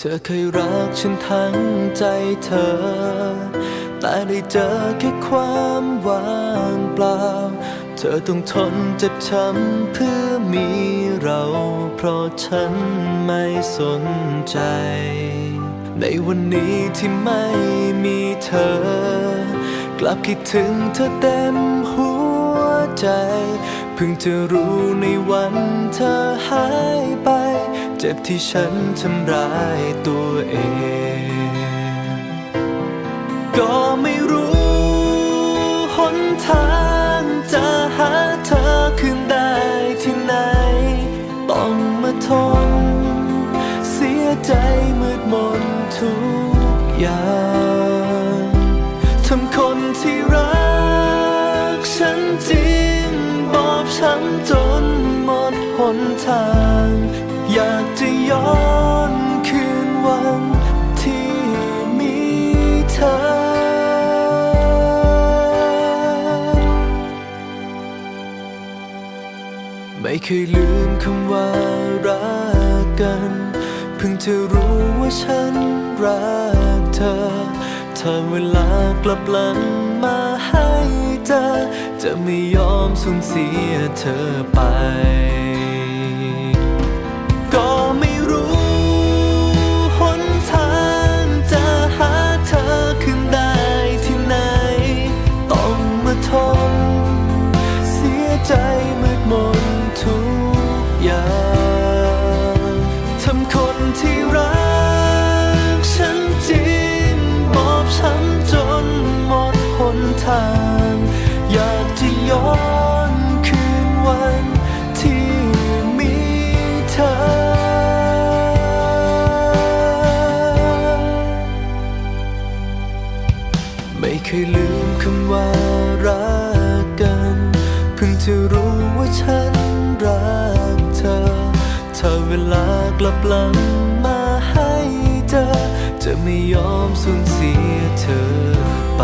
เธอเคยรักฉันทั้งใจเธอ แต่ได้เจอแค่ความว่างเปล่า เธอต้องทนเจ็บช้ำเพื่อมีเรา เพราะฉันไม่สนใจ ในวันนี้ที่ไม่มีเธอ กลับคิดถึงเธอเต็มหัวใจ เพิ่งจะรู้ในวันเธอหายไป เจ็บที่ฉันทำร้ายตัวเอง ก็ไม่รู้หนทางจะหาเธอคืนได้ที่ไหน ต้องมาทน เสียใจมืดมนทุกอย่างทำคนที่รักฉันจริงบอบช้ำจนหมดหนทาง อยากจะย้อนคืนวันที่มีเธอ ไม่เคยลืมคำว่ารักกัน เพิ่งจะรู้ว่าฉันรักเธอ ถ้าเวลากลับหลังมาให้เจอจะไม่ยอมสูญเสียเธอไปาง อยากจะย้อนคืนวันที่มีเธอ ไม่เคยลืมคำว่ารักกัน เพิ่งจะรู้ว่าฉันรักเธอ ถ้าเวลากลับหลังมาให้เจอจะไม่ยอมสูญเสียเธอไป